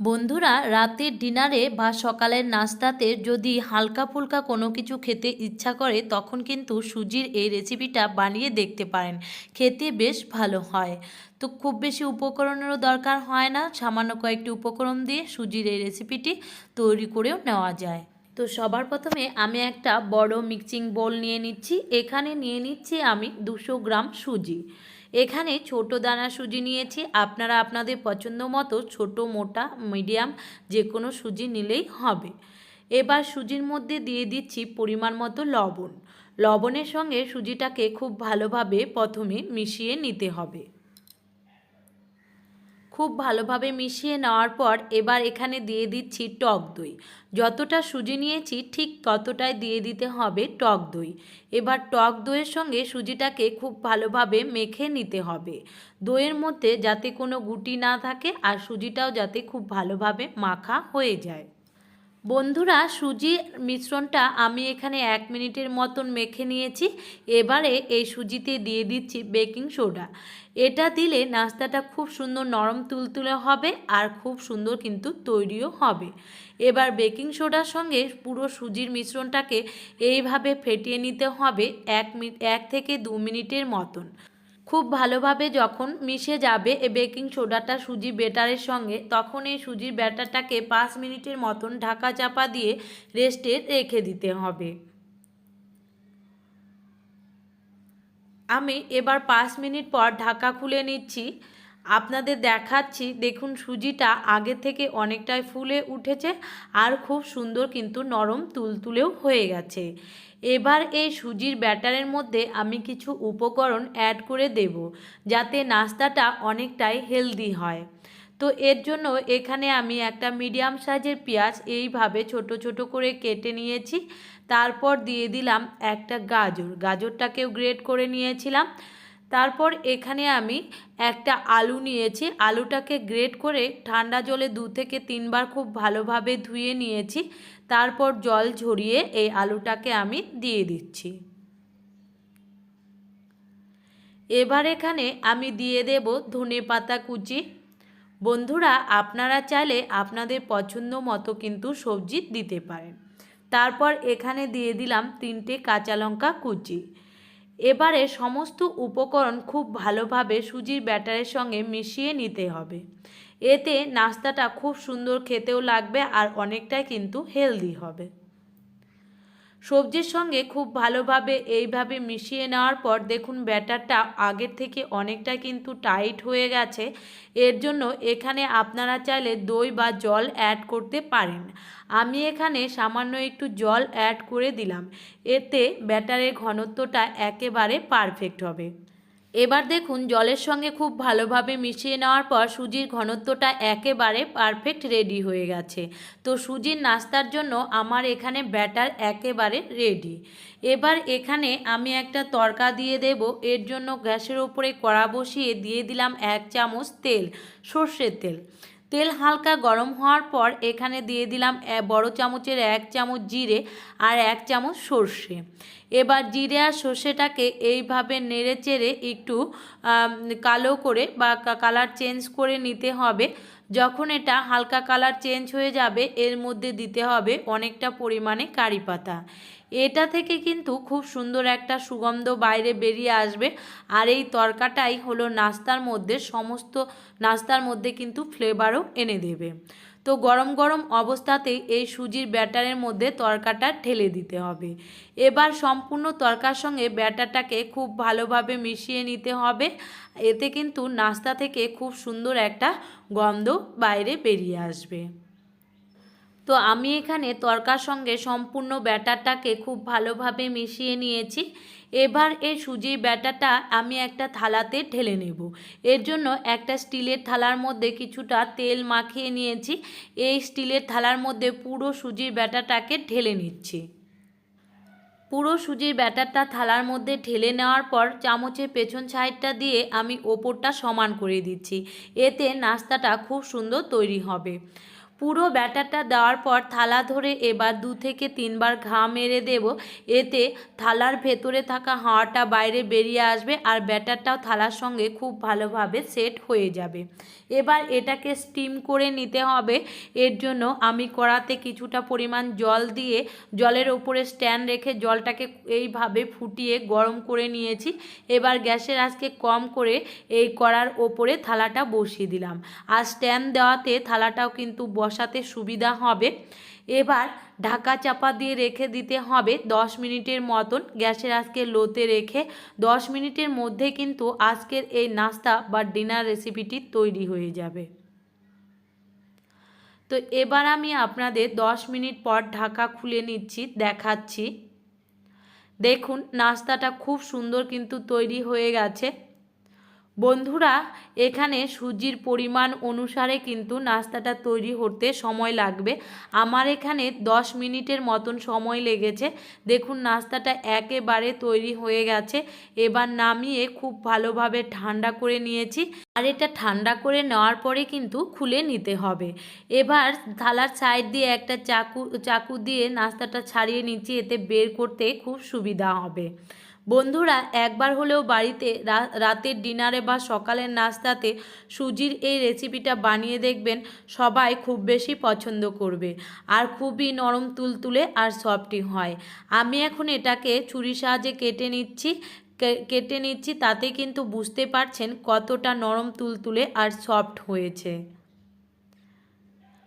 বন্ধুরা রাতের ডিনারে বা সকালের নাস্তাতে যদি হালকা ফুলকা কোনো কিছু খেতে ইচ্ছা করে, তখন কিন্তু সুজির এই রেসিপিটা বানিয়ে দেখতে পারেন। খেতে বেশ ভালো হয়। তো খুব বেশি উপকরণেরও দরকার হয় না, সামান্য কয়েকটি উপকরণ দিয়ে সুজির এই রেসিপিটি তৈরি করেও নেওয়া যায়। তো সবার প্রথমে আমি একটা বড় মিক্সিং বোল নিয়ে নিচ্ছি। এখানে নিয়ে নিচ্ছি আমি দুশো গ্রাম সুজি। এখানে ছোট দানা সুজি নিয়েছি। আপনারা আপনাদের পছন্দ মতো ছোট, মোটা, মিডিয়াম যে কোনো সুজি নিলেই হবে। এবার সুজির মধ্যে দিয়ে দিচ্ছি পরিমাণ মতো লবণ। লবণের সঙ্গে সুজিটাকে খুব ভালোভাবে প্রথমে মিশিয়ে নিতে হবে। খুব ভালোভাবে মিশিয়ে নেওয়ার পর এবার এখানে দিয়ে দিচ্ছি টক দই। যতটা সুজি নিয়েছি ঠিক ততটাই দিয়ে দিতে হবে টক দই। এবার টক দইয়ের সঙ্গে সুজিটাকে খুব ভালোভাবে মেখে নিতে হবে। দইয়ের মধ্যে যাতে কোনো গুটি না থাকে আর সুজিটাও যাতে খুব ভালোভাবে মাখা হয়ে যায়। বন্ধুরা, সুজির মিশ্রণটা আমি এখানে এক মিনিটের মতন মেখে নিয়েছি। এবারে এই সুজিতে দিয়ে দিচ্ছি বেকিং সোডা। এটা দিলে নাস্তাটা খুব সুন্দর নরম তুলতুলে হবে আর খুব সুন্দর কিন্তু তৈরিও হবে। এবার বেকিং সোডার সঙ্গে পুরো সুজির মিশ্রণটাকে এইভাবে ফেটিয়ে নিতে হবে এক মিনিট এক থেকে দু মিনিটের মতন। খুব ভালোভাবে যখন মিশে যাবে বেকিং সোডাটা সুজি ব্যাটারের সঙ্গে, তখন এই সুজির ব্যাটারটাকে পাঁচ মিনিটের মতন ঢাকা চাপা দিয়ে রেস্টে রেখে দিতে হবে। আমি এবার পাঁচ মিনিট পর ঢাকা খুলে নিচ্ছি। আপনাদের দেখাচ্ছি। দেখুন সুজিটা আগে থেকে অনেকটাই ফুলে উঠেছে আর খুব সুন্দর কিন্তু নরম তুলতুলেও হয়ে গেছে। এবার এই সুজির ব্যাটারের মধ্যে আমি কিছু উপকরণ অ্যাড করে দেব যাতে নাস্তাটা অনেকটাই হেলদি হয়। তো এর জন্য এখানে আমি একটা মিডিয়াম সাইজের পেঁয়াজ এইভাবে ছোট ছোট করে কেটে নিয়েছি। তারপর দিয়ে দিলাম একটা গাজর। গাজরটাকেও গ্রেট করে নিয়েছিলাম। তারপর এখানে আমি একটা আলু নিয়েছি। আলুটাকে গ্রেট করে ঠান্ডা জলে দু থেকে তিনবার খুব ভালোভাবে ধুয়ে নিয়েছি। তারপর জল ঝরিয়ে এই আলুটাকে আমি দিয়ে দিচ্ছি। এবার এখানে আমি দিয়ে দেব ধনে পাতা কুচি। বন্ধুরা, আপনারা চাইলে আপনাদের পছন্দ মতো কিন্তু সবজি দিতে পারেন। তারপর এখানে দিয়ে দিলাম তিনটে কাঁচা লঙ্কা কুচি। এবারে সমস্ত উপকরণ খুব ভালোভাবে সুজির ব্যাটারের সঙ্গে মিশিয়ে নিতে হবে। এতে নাস্তাটা খুব সুন্দর খেতেও লাগবে আর অনেকটাই কিন্তু হেলদি হবে। সবজির সঙ্গে খুব ভালোভাবে এইভাবে মিশিয়ে নেওয়ার পর দেখুন ব্যাটারটা আগের থেকে অনেকটা কিন্তু টাইট হয়ে গেছে। এর জন্য এখানে আপনারা চাইলে দই বা জল অ্যাড করতে পারেন। আমি এখানে সামান্য একটু জল অ্যাড করে দিলাম। এতে ব্যাটারের ঘনত্বটা একেবারে পারফেক্ট হবে। এবার দেখুন, জলের সঙ্গে খুব ভালোভাবে মিশিয়ে নেওয়ার পর সুজির ঘনত্বটা একেবারে পারফেক্ট রেডি হয়ে গেছে। তো সুজির নাস্তার জন্য আমার এখানে ব্যাটার একেবারে রেডি এবার এখানে আমি একটা তরকা দিয়ে দেব। এর জন্য গ্যাসের ওপরে কড়া বসিয়ে দিয়ে দিলাম এক চামচ তেল, সর্ষের তেল। তেল হালকা গরম হওয়ার পর এখানে দিয়ে দিলাম বড় চামচের এক চামচ জিরে আর এক চামচ সর্ষে। এবার জিরে আর সর্ষেটাকে এইভাবে নেড়ে চেড়ে একটু কালো করে বা কালার চেঞ্জ করে নিতে হবে। যখন এটা হালকা কালার চেঞ্জ হয়ে যাবে, এর মধ্যে দিতে হবে অনেকটা পরিমাণে কারি পাতা। এটা থেকে কিন্তু খুব সুন্দর একটা সুগন্ধ বাইরে বেরিয়ে আসবে। আর এই তরকাটাই হলো নাস্তার মধ্যে সমস্ত নাস্তার মধ্যে কিন্তু ফ্লেভারও এনে দেবে। তো গরম গরম অবস্থাতেই এই সুজির ব্যাটারের মধ্যে তরকাটা ঢেলে দিতে হবে। এবার সম্পূর্ণ তরকার সঙ্গে ব্যাটারটাকে খুব ভালোভাবে মিশিয়ে নিতে হবে। এতে কিন্তু নাস্তা থেকে খুব সুন্দর একটা গন্ধ বাইরে বেরিয়ে আসবে। তো আমি এখানে তরকার সঙ্গে সম্পূর্ণ ব্যাটারটাকে খুব ভালোভাবে মিশিয়ে নিয়েছি। এবার এই সুজির ব্যাটারটা আমি একটা থালাতে ঢেলে নেব। এর জন্য একটা স্টিলের থালার মধ্যে কিছুটা তেল মাখিয়ে নিয়েছি। এই স্টিলের থালার মধ্যে পুরো সুজির ব্যাটারটাকে ঢেলে নিচ্ছি। পুরো সুজির ব্যাটারটা থালার মধ্যে ঢেলে নেওয়ার পর চামচের পেছন সাইডটা দিয়ে আমি ওপরটা সমান করে দিচ্ছি। এতে নাস্তাটা খুব সুন্দর তৈরি হবে। পুরো ব্যাটারটা দেওয়ার পর থালা ধরে এবার দু থেকে তিনবার ঘা মেরে দেব। এতে থালার ভেতরে থাকা হাওয়াটা বাইরে বেরিয়ে আসবে আর ব্যাটারটাও থালার সঙ্গে খুব ভালোভাবে সেট হয়ে যাবে। এবার এটাকে স্টিম করে নিতে হবে। এর জন্য আমি কড়াতে কিছুটা পরিমাণ জল দিয়ে জলের ওপরে স্ট্যান্ড রেখে জলটাকে এইভাবে ফুটিয়ে গরম করে নিয়েছি। এবার গ্যাসের আজকে কম করে এই কড়ার ওপরে থালাটা বসিয়ে দিলাম। আর স্ট্যান্ড দেওয়াতে থালাটাও কিন্তু বসাতে সুবিধা হবে। এবার ঢাকা চাপা দিয়ে রেখে দিতে হবে দশ মিনিটের মতন। গ্যাসের আজকে লোতে রেখে দশ মিনিটের মধ্যে কিন্তু আজকের এই নাস্তা বা ডিনার রেসিপিটি তৈরি হয়ে যাবে। তো এবার আমি আপনাদের দশ মিনিট পর ঢাকা খুলে নিচ্ছি, দেখাচ্ছি। দেখুন, নাস্তাটা খুব সুন্দর কিন্তু তৈরি হয়ে গেছে। বন্ধুরা, এখানে সুজির পরিমাণ অনুসারে কিন্তু নাস্তাটা তৈরি হতে সময় লাগবে। আমার এখানে 10 মিনিটের মতন সময় লেগেছে। দেখুন, নাস্তাটা একেবারে তৈরি হয়ে গেছে। এবার নামিয়ে খুব ভালোভাবে ঠান্ডা করে নিয়েছি। আর এটা ঠান্ডা করে নেওয়ার পরে কিন্তু খুলে নিতে হবে। এবার থালার সাইড দিয়ে একটা চাকু চাকু দিয়ে নাস্তাটা ছাড়িয়ে নিচ্ছি। এতে বের করতে খুব সুবিধা হবে। বন্ধুরা, একবার হলেও বাড়িতে রাতের ডিনারে বা সকালের নাস্তাতে সুজির এই রেসিপিটা বানিয়ে দেখবেন সবাই খুব বেশি পছন্দ করবে। আর খুবই নরম তুলতুলে আর সফটি হয়। আমি এখন এটাকে ছুরির সাহায্যে কেটে নিচ্ছি। কেটে নিচ্ছি, তাতে কিন্তু বুঝতে পারছেন কতটা নরম তুলতুলে আর সফট হয়েছে।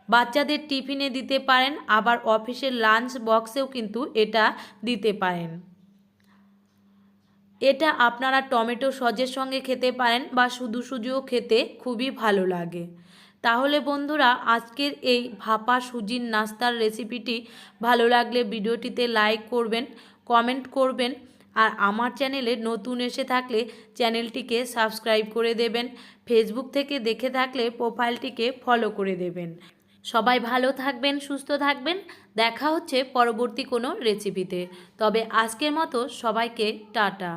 বাচ্চাদের টিফিনে দিতে পারেন, আবার অফিসের লাঞ্চ বক্সেও কিন্তু এটা দিতে পারেন। এটা আপনারা টমেটো সজের সঙ্গে খেতে পারেন বা শুধু শুধুও খেতে খুবই ভালো লাগে। তাহলে বন্ধুরা, আজকের এই ভাপা সুজির নাস্তার রেসিপিটি ভালো লাগলে ভিডিওটিতে লাইক করবেন, কমেন্ট করবেন আর আমার চ্যানেলে নতুন এসে থাকলে চ্যানেলটিকে সাবস্ক্রাইব করে দেবেন, ফেসবুক থেকে দেখে থাকলে প্রোফাইলটিকে ফলো করে দেবেন। সবাই ভালো থাকবেন, সুস্থ থাকবেন। দেখা হচ্ছে পরবর্তী কোনো রেসিপিতে তবে আজকের মতো সবাইকে টাটা।